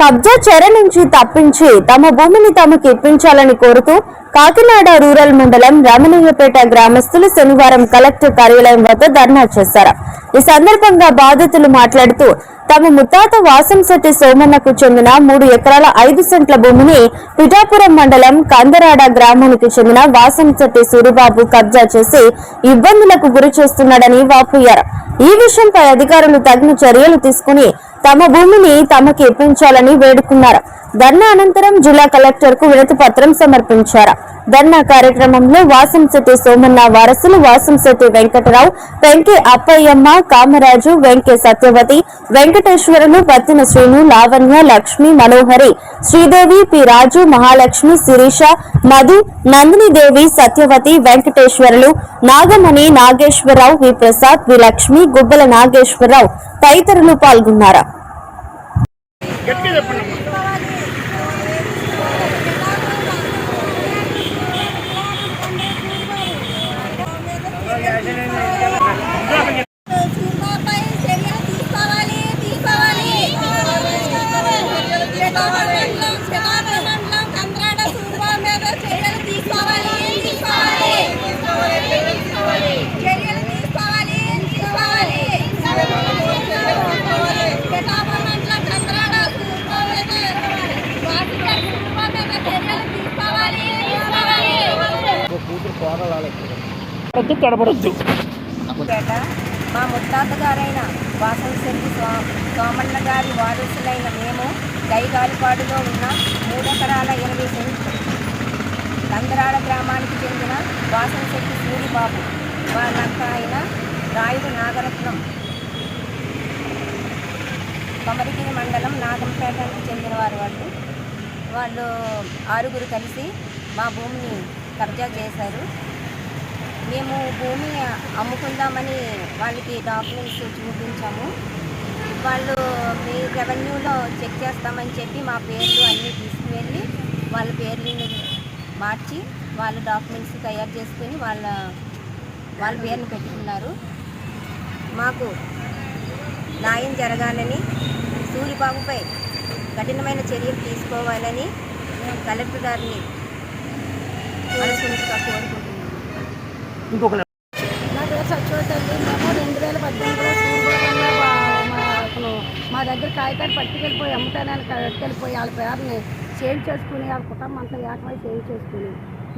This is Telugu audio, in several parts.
కబ్జా చెర నుంచి తప్పించి తమ భూమిని తమకు ఇప్పించాలని కోరుతూ కాకినాడ రూరల్ మండలం రమణీయపేట గ్రామస్తులు శనివారం కలెక్టర్ కార్యాలయం వద్ద ధర్నా చేశారు. ఈ సందర్భంగా బాధితులు మాట్లాడుతూ తమ ముత్తాత వాసంశెట్టి సోమన్నకు చెందిన మూడు ఎకరాల ఐదు సెంట్ల భూమిని పిఠాపురం మండలం కందరాడ గ్రామానికి చెందిన వాసంశెట్టి సూరిబాబు కబ్జా చేసి ఇబ్బందులకు గురి చేస్తున్నాడని వాపోయారు. ఈ విషయంపై అధికారులు తగిన చర్యలు తీసుకుని తమ భూమిని తమకి ఇప్పించాలని వేడుకున్నారు. ధర్నా అనంతరం జిల్లా కలెక్టర్కు వినతి పత్రం సమర్పించారు. ధర్నా కార్యక్రమంలో వాసంశెట్టి సోమన్న వారసులు Vasamsetti Venkatarao Penki Appayamma Kamaraju Venke Satyavathi Venkateswarulu Pattina Srinu Lavanya Lakshmi Manohari Sridevi P Raju Mahalakshmi Sirisha Madhu Nandinidevi Satyavathi Venkateswarulu Nagamani Nageswararao V Prasad V Lakshmi Gubbala Nageswararao తదితరులు పాల్గొన్నారు. వద్దు తడబడొద్దు పేట మా ముత్తాత గారైన వాసవశెట్టి సోమన్న గారి వారసులైన మేము దైగాలిపాడులో ఉన్న మూడెకరాల ఎనభై సెంట్ కందరాడ గ్రామానికి చెందిన వాసవశెట్టి సూరిబాబు వాళ్ళక్క ఆయన రాయుడు నాగరత్నం. కొమరిగిరి మండలం నాగంపేటకు చెందిన వారు వాళ్ళు. వాళ్ళు ఆరుగురు కలిసి మా భూమిని కబ్జా చేశారు. మేము భూమి అమ్ముకుందామని వాళ్ళకి డాక్యుమెంట్స్ చూపించాము. వాళ్ళు మీ రెవెన్యూలో చెక్ చేస్తామని చెప్పి మా పేర్లు అన్నీ తీసుకువెళ్ళి వాళ్ళ పేర్లను మార్చి వాళ్ళ డాక్యుమెంట్స్ తయారు చేసుకొని వాళ్ళ వాళ్ళ పేర్లు పెట్టుకున్నారు. మాకు న్యాయం జరగాలని సూరిబాబుపై కఠినమైన చర్యలు తీసుకోవాలని కలెక్టర్ గారిని ఇంకొక నా పేరు సత్యవతల్లి మేము రెండు వేల పద్దెనిమిదిలో సూర్యబాబు మా దగ్గర కాగితాలు పట్టుకెళ్ళిపోయి అమ్ముతానని పట్టుకెళ్ళిపోయి వాళ్ళ పేరుని చేంజ్ చేసుకుని వాళ్ళ కుటుంబం అంతా ఏకమై చేంజ్ చేసుకుని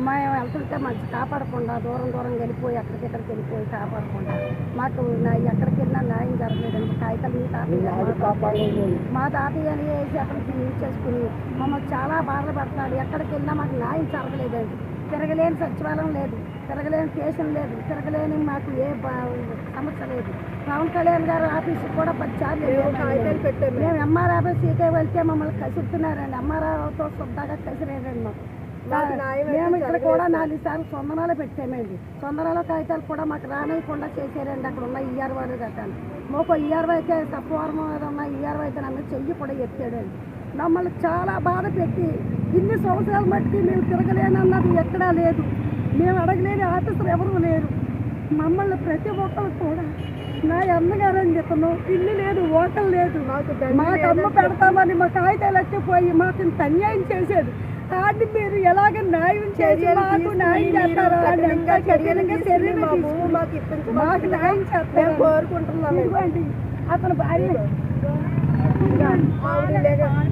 మేము వెళ్తుంటే మంచి కాపాడకుండా దూరం దూరం వెళ్ళిపోయి ఎక్కడికెక్కడికి వెళ్ళిపోయి కాపాడకుండా మాకు నా ఎక్కడికి వెళ్ళినా న్యాయం జరగలేదండి. కాగితాలు మీ తాతయ్య మా తాతయ్య అని వేసి అక్కడికి యూజ్ చేసుకుని మమ్మల్ని చాలా బాధలు పడుతున్నాడు ఎక్కడికి వెళ్ళినా మాకు న్యాయం జరగలేదండి. తిరగలేని సచివాలయం లేదు తిరగలేని స్టేషన్ లేదు తిరగలేని మాకు ఏ బా- సమస్య లేదు. పవన్ కళ్యాణ్ గారు ఆఫీస్కి కూడా వెళ్ళాము. మేము ఎంఆర్ ఆఫీస్ సీటే వెళ్తే మమ్మల్ని కసురుతున్నారండి. ఎంఆర్ఓతో శుద్ధంగా కసిరేదండి మాకు. మేము ఇక్కడ కూడా నాలుగు సార్లు సొందనాలు పెట్టామండి. సొందనాల కాగితాలు కూడా మాకు రానియకుండా చేశారండి. అక్కడ ఉన్న ఈఆర్ వాళ్ళు గట్టాను మాకు ఈఆర్ అయితే తప్పువారం మీద ఉన్న ఈఆర్ అయితే నన్ను చెయ్యి కూడా ఎత్తాడండి. మమ్మల్ని చాలా బాధ పెట్టి ఇన్ని సంవత్సరాల మట్టికి మేము తిరగలేనన్నది ఎక్కడా లేదు. మేము అడగలేని ఆఫీసర్ ఎవరూ లేరు. మమ్మల్ని ప్రతి ఒక్కరు కూడా నా అమ్మగారని చెప్పను ఇల్లు లేదు ఓటలు లేదు. మాకు అమ్మ పెడతామని మా కాగితాలు ఎక్కిపోయి మాకు ఇంత అన్యాయం చేసేది ఆడిని మీరు ఎలాగ న్యాయం చేసి మాకు న్యాయం చేస్తారా అని మాకు న్యాయం చేస్తారు కోరుకుంటున్నాం ఇవ్వండి అతను భార్య.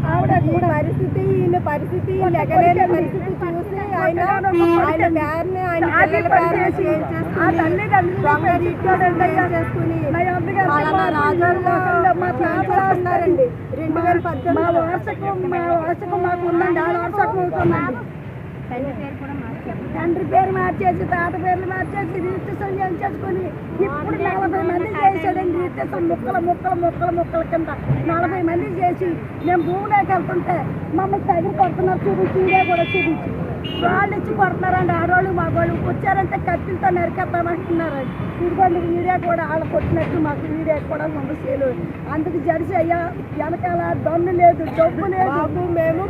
ఆవిడ పరిస్థితి ఈయన పరిస్థితి లెగలేని పరిస్థితి చూసి ఆయన ఆయన పేరుని ఆయన పిల్లల పేరుని చేంజ్ ఆ చేసుకుని మా అమ్మగారు పలానా రెండు వేల మా పద్దెనిమిది మా వార్షికం మాకు ఉందండి. ఆ వార్షికం అవుతుందండి. తండ్రి పేరు మార్చేసి తాత పేర్లు మార్చేసి రిజిస్ట్రేషన్ చేయించేసుకొని ఇప్పుడు నలభై మంది చేసాడండి రిజిస్ట్రేషన్ ముక్కలు ముక్కలు ముక్కల ముక్కల కింద. నలభై మంది చేసి మేము భూమిలోకి వెళ్తుంటే మమ్మల్ని తగిలి కొడుతున్నారు చూపించి ఇదే కూడా చూపించి. వాళ్ళు ఇచ్చి కొడుతున్నారండి. ఆడవాళ్ళు మగవాళ్ళు వచ్చారంటే కత్తిలతో నరికేస్తామంటున్నారండి ఇదిగోండి వీడియో కూడా వాళ్ళు కొట్టినట్టు మాకు వీడియో కూడా సమస్యలు అందుకు జడిసి అయ్యా వెనకాల దమ్ము లేదు డబ్బు లేదు. మేము.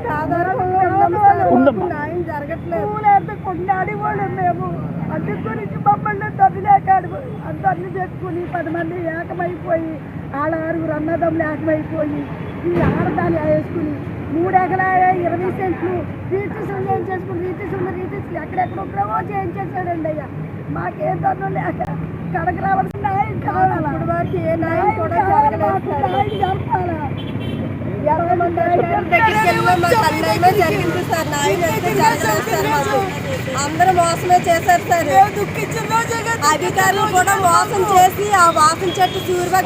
న్యాయం జరగట్లేదు. కొన్ని అడిగోళ్ళు మేము. అందుకు గురించి మమ్మల్ని దొరిలేకాడు అందరిని పెట్టుకుని పది మంది ఏకమైపోయి ఆడ ఆరుగురు అన్నదమ్ములు ఏకమైపోయి ఈ ఆడదాన్ని వేసుకుని మూడు ఎకరాల ఇరవై సెంట్లు రీతిసులు చేయించేసుకుని రీతిసులు రీతిసులు ఎక్కడెక్కడ ఉపయోగం చేయించేసాడండి అయ్యా. మాకేం తను లేక కడక రావాల్సిన న్యాయం కావాలా? ఇప్పుడు వరకు ఏ న్యాయం కూడా అందరూ మోసమే చేశారు సార్. అధికారులు కూడా మోసం చేసి ఆ వాసన చెట్టు అమ్మా.